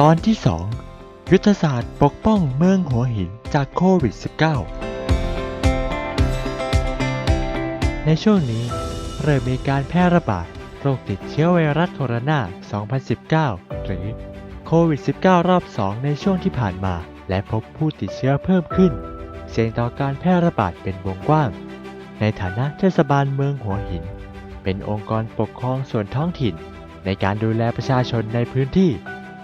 ตอนที่ 2 ยุทธศาสตร์ปกป้องเมืองหัวหินจากโควิด -19 ในช่วงนี้เริ่มมีการแพร่ระบาดโรคติดเชื้อไวรัสโคโรนา 2019 หรือโควิด -19 รอบ 2 ในช่วงที่ผ่านมา และพบผู้ติดเชื้อเพิ่มขึ้น เสี่ยงต่อการแพร่ระบาดเป็นวงกว้าง ในฐานะเทศบาลเมืองหัวหิน เป็นองค์กรปกครองส่วนท้องถิ่น ในการดูแลประชาชนในพื้นที่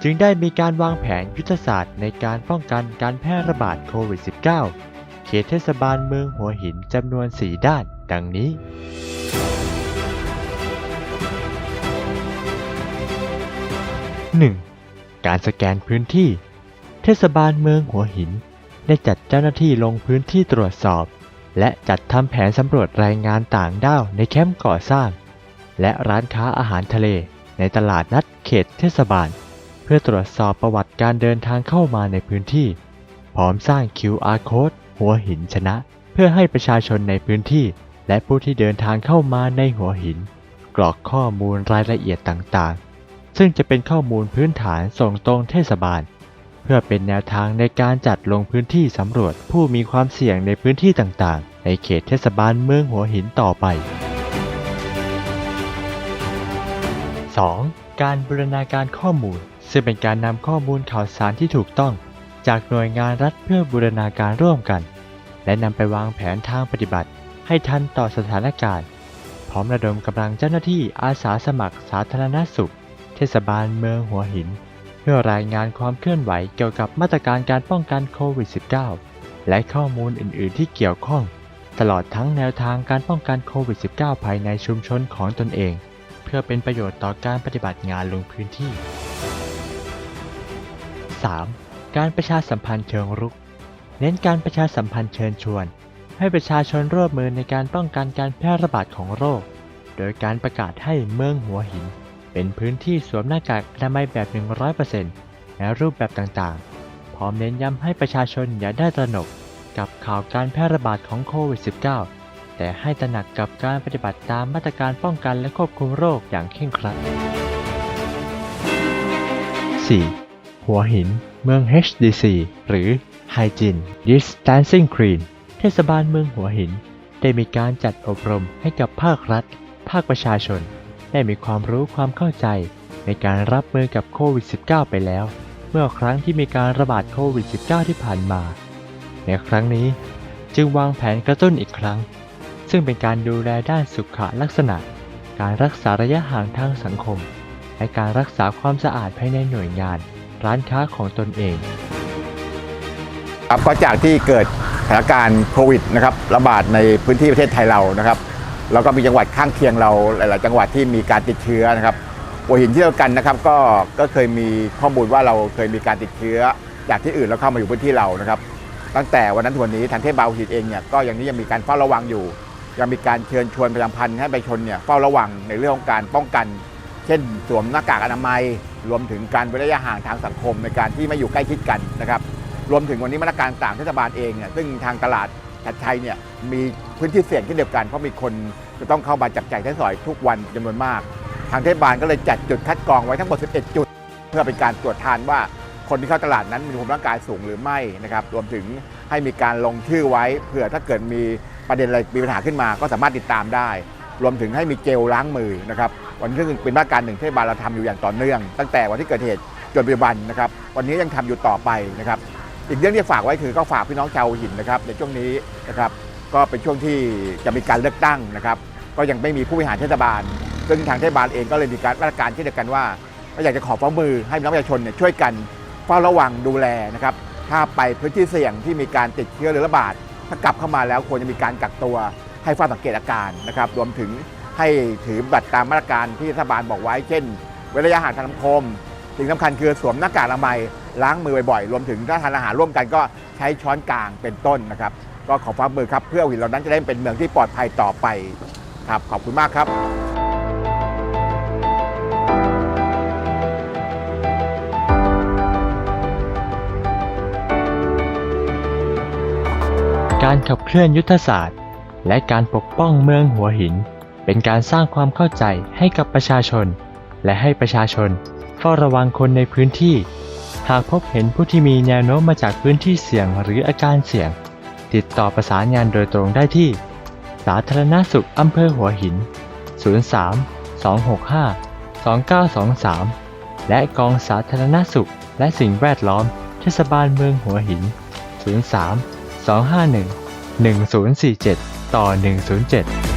จึงได้มีการวางแผนยุทธศาสตร์ในการป้องกันการแพร่ระบาดโควิด -19 เขตเทศบาลเมืองหัวหินจำนวน 4 ด้าน ดังนี้ 1. การสแกนพื้นที่ เทศบาลเมืองหัวหิน ได้จัดเจ้าหน้าที่ลงพื้นที่ตรวจสอบ และจัดทำแผนสำรวจรายงานต่างด้าวในแคมป์ก่อสร้าง และร้านค้าอาหารทะเลในตลาดนัดเขตเทศบาล พื่อตรวจสอบประวัติการเดินทางเข้ามาในพื้นที่ พร้อมสร้าง QR code หัวหินชนะ เพื่อให้ประชาชนในพื้นที่ และผู้ที่เดินทางเข้ามาในหัวหิน กรอกข้อมูลรายละเอียดต่างๆ ซึ่งจะเป็นข้อมูลพื้นฐานส่งตรงเทศบาล เพื่อเป็นแนวทางในการจัดลงพื้นที่สำรวจผู้มีความเสี่ยงในพื้นที่ต่างๆ ในเขตเทศบาลเมืองหัวหินต่อไป 2. การบูรณาการข้อมูล ซึ่งเป็นการนำข้อมูลข่าวสารที่ถูกต้อง จากหน่วยงานรัฐเพื่อบูรณาการร่วมกัน และนำไปวางแผนทางปฏิบัติ ให้ทันต่อสถานการณ์ พร้อมระดมกำลังเจ้าหน้าที่อาสาสมัครสาธารณสุข เทศบาลเมืองหัวหิน เพื่อรายงานความเคลื่อนไหวเกี่ยวกับมาตรการการป้องกันโควิด -19 และข้อมูลอื่น ๆ ที่เกี่ยวข้อง ตลอดทั้งแนวทางการป้องกันโควิด -19 ภายในชุมชนของตนเอง เพื่อเป็นประโยชน์ต่อการปฏิบัติงานลงพื้นที่ 3. การประชาสัมพันธ์เชิงรุก เน้นการประชาสัมพันธ์เชิญชวน ให้ประชาชนร่วมมือในการป้องกันการแพร่ระบาดของโรค โดยการประกาศให้เมืองหัวหิน เป็นพื้นที่สวมหน้ากากอนามัยแบบ 100%ในรูปแบบต่างๆ พร้อมเน้นย้ำให้ประชาชนอย่าได้ตระหนกกับข่าวการแพร่ระบาดของโควิด -19 แต่ให้ตระหนักกับการปฏิบัติตามมาตรการป้องกันและควบคุมโรคอย่างเคร่งครัด 4. หัวหิน เมือง HDC หรือ Hygiene Distancing Clean เทศบาลเมืองหัวหิน ได้มีการจัดอบรมให้กับภาครัฐ ภาคประชาชน ได้มีความรู้ความเข้าใจ ในการรับมือกับโควิด -19 ไปแล้ว เมื่อครั้งที่มีการระบาดโควิด -19 ที่ผ่านมา ในครั้งนี้จึงวางแผนกระตุ้นอีกครั้ง ซึ่งเป็นการดูแลด้านสุขลักษณะ การรักษาระยะห่างทางสังคม และการรักษาความสะอาดภายในหน่วยงาน ร้านค้าของตนเองครับก็จากที่เกิดสถานการณ์โควิดนะครับระบาดในพื้นที่ประเทศไทยเรานะครับแล้วก็มีจังหวัดข้างเคียงเราหลาย ๆ จังหวัดที่มีการติดเชื้อนะครับหัวหินที่เดียวกันนะครับก็ก็เคยมีข้อมูลว่าเราเคยมีการติดเชื้อ จากที่อื่นแล้วเข้ามาอยู่พื้นที่เรานะครับ ตั้งแต่วันนั้นถึงวันนี้ทางเทศบาลหัวหินเองเนี่ยก็ยังนี้ยังมีการเฝ้าระวังอยู่ ยังมีการเชิญชวนประชาสัมพันธ์ให้ประชาชนเนี่ยเฝ้าระวังในเรื่องของการป้องกัน เช่นสวมหน้ากากอนามัย รวมถึงการเว้นระยะห่างทางสังคมในการที่ไม่อยู่ใกล้ชิดกันนะครับ รวมถึงวันนี้มาตรการต่างเทศบาลเองเนี่ยซึ่งทางตลาดชัดชัยเนี่ยมีพื้นที่เสี่ยงเช่เดียวกันเพราะมีคนจะต้องเข้ามาจับจ่ายใช้สอยทุกวันจำนวนมาก ทางเทศบาลก็เลยจัดจุดคัดกรองไว้ทั้งหมด 11 จุด เพื่อเป็นการตรวจทานว่าคนที่เข้าตลาดนั้นมีภูมิร่างกายสูงหรือไม่นะครับ รวมถึงให้มีการลงชื่อไว้ เผื่อถ้าเกิดมีประเด็นอะไรมีปัญหาขึ้นมา ก็สามารถติดตามได้ รวมถึงให้มีเจลล้างมือนะครับ วันนี้เป็นมาตรการหนึ่งที่เทศบาลเราทำอยู่อย่างต่อเนื่อง ตั้งแต่วันที่เกิดเหตุจนปัจจุบันนะครับวันนี้ยังทำอยู่ต่อไปนะครับอีกเรื่องที่ฝากไว้คือก็ฝากพี่น้องชาวหินนะครับในช่วงนี้นะครับก็เป็นช่วงที่จะมีการเลือกตั้งนะครับ ก็ยังไม่มีผู้บริหารเทศบาล ซึ่งทางเทศบาลเองก็เลยมีการมาตรการเช่นเดียวกันว่าก็อยากจะขอความมือให้พี่น้องประชาชนเนี่ยช่วยกันเฝ้าระวังดูแลนะครับถ้าไปพื้นที่เสี่ยงที่มีการติดเชื้อหรือระบาดถ้ากลับเข้ามาแล้วควรจะมีการกักตัวให้เฝ้าสังเกตอาการนะครับรวมถึง ให้ถือบัตรตามมาตรการที่รัฐบาลบอกไว้ เช่น เว้นระยะห่างทางสังคม สิ่งสำคัญคือสวมหน้ากากอนามัยล้างมือบ่อยๆ รวมถึงถ้าทานอาหารร่วมกันก็ใช้ช้อนกลางเป็นต้นนะครับ ก็ขอความมือครับ เพื่อหัวหินเรานั้นจะได้เป็นเมืองที่ปลอดภัยต่อไปครับขอบคุณมากครับการขับเคลื่อนยุทธศาสตร์ และการปกป้องเมืองหัวหิน เป็นการสร้างความเข้าใจให้กับประชาชน และให้ประชาชนเฝ้าระวังคนในพื้นที่ หากพบเห็นผู้ที่มีแนวโน้มมาจากพื้นที่เสี่ยงหรืออาการเสี่ยง ติดต่อประสานงานโดยตรงได้ที่ สาธารณสุขอำเภอหัวหิน 03 265 2923และกองสาธารณสุขและสิ่งแวดล้อมเทศบาลเมืองหัวหิน 03 251 1047 ต่อ 107